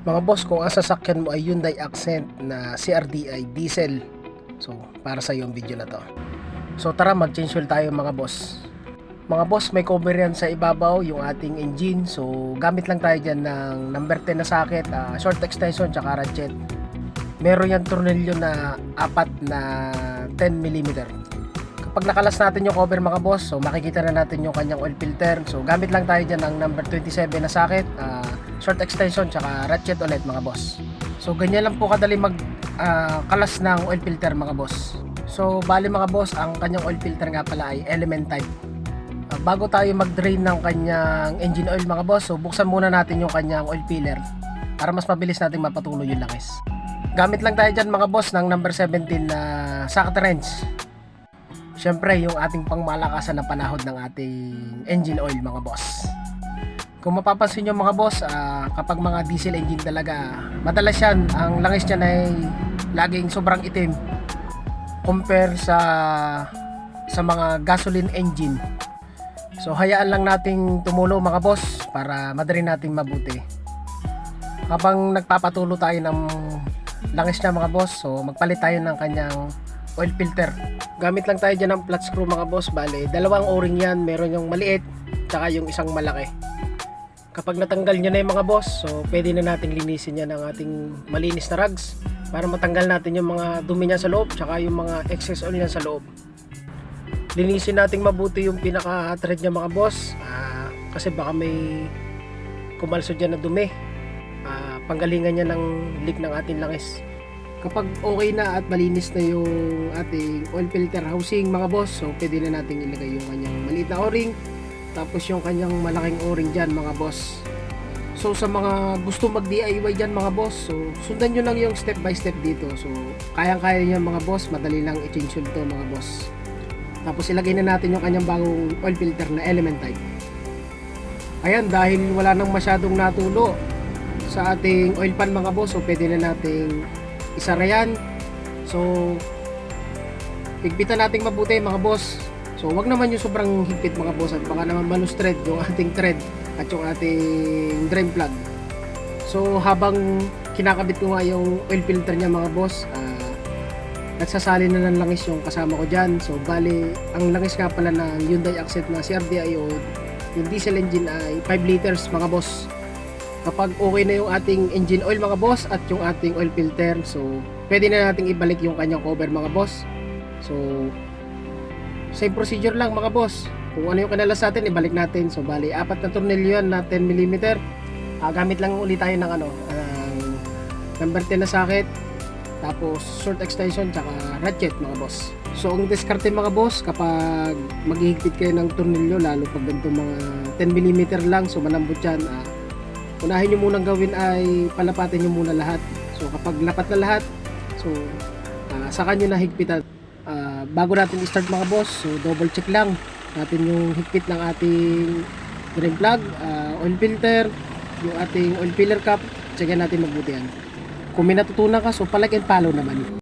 Mga boss, kung ang sasakyan mo ay Hyundai Accent na CRDI diesel, so para sa yung video na to. So tara mag-change oil tayo mga boss. Mga boss, may cover yan sa ibabaw yung ating engine. So gamit lang tayo dyan ng number 10 na socket, ah, short extension, tsaka ratchet. Meron yan tornilyo na apat na 10 mm. Kapag nakalas natin yung cover mga boss, so makikita na natin yung kanyang oil filter. So gamit lang tayo dyan ng number 27 na socket, ah, short extension, tsaka ratchet ulit mga boss. So ganyan lang po kadali mag ah, kalas ng oil filter mga boss. So bali mga boss, ang kanyang oil filter nga pala ay element type. Ah, bago tayo mag-drain ng kanyang engine oil mga boss, so buksan muna natin yung kanyang oil filler para mas mabilis natin mapatuloy yung langis. Gamit lang tayo dyan mga boss ng number 17 na socket wrench. Siyempre, yung ating pangmalakasan na panahod ng ating engine oil mga boss. Kung mapapansin nyo mga boss, ah, kapag mga diesel engine talaga, madalas yan, ang langis niyan ay laging sobrang itim compare sa sa mga gasoline engine. So hayaan lang nating tumulo mga boss para madali nating mabuti. Habang nagpapatulo tayo ng langis niya mga boss, so magpalit tayo ng kanyang oil filter. Gamit lang tayo dyan ng flat screw mga boss, bale dalawang o-ring yan, meron yung maliit, tsaka yung isang malaki. Kapag natanggal nyo na yung mga boss, so pwede na nating linisin yan ng ating malinis na rags para matanggal natin yung mga dumi niya sa loob, tsaka yung mga excess oil niya sa loob. Linisin nating mabuti yung pinaka-thread niya mga boss, ah, kasi baka may kumalso dyan na dumi. Ah, panggalingan niya ng leak ng ating langis. Kapag okay na at malinis na yung ating oil filter housing mga boss, so pwede na nating ilagay yung kanyang maliit na o-ring, tapos yung kanyang malaking o-ring dyan mga boss. So sa mga gusto mag DIY dyan mga boss, so sundan nyo lang yung step by step dito. So kayang-kaya nyo mga boss, madali lang i-change oil to mga boss. Tapos ilagay na natin yung kanyang bagong oil filter na element type. Ayan, dahil wala nang masyadong natulo sa ating oil pan mga boss, so pwede na nating isara yan. So higpitan nating mabuti mga boss. So wag naman yung sobrang higpit mga boss at baka naman malus thread yung ating thread at yung ating drain plug. So habang kinakabit ko nga yung oil filter niya mga boss, ah, nagsasali na ng langis yung kasama ko dyan. So bali, ang langis nga pala ng Hyundai Accent na CRDI o yung diesel engine ay 5 liters mga boss. Kapag okay na yung ating engine oil mga boss at yung ating oil filter, so pwede na nating ibalik yung kanyang cover mga boss. So same procedure lang mga boss. Kung ano yung kanalas natin, ibalik natin. So bali, apat na tornilyo yan na 10 mm. Ah, gamit lang ulit tayo ng ano, ang number 10 na socket, tapos short extension, tsaka ratchet mga boss. So ang diskarte mga boss, kapag maghihigpit kayo ng tornilyo, lalo pag ganito mga 10 mm lang, so malambot yan, ah, unahin nyo munang gawin ay palapatin nyo muna lahat. So kapag lapat na lahat, so ah, saka nyo na higpitan. Bago natin i-start mga boss, so double check lang natin yung higpit ng ating drain plug, ah, oil filter, yung ating oil filler cap, check natin mabuti yan. Kung may natutunan ka, so palike and follow naman.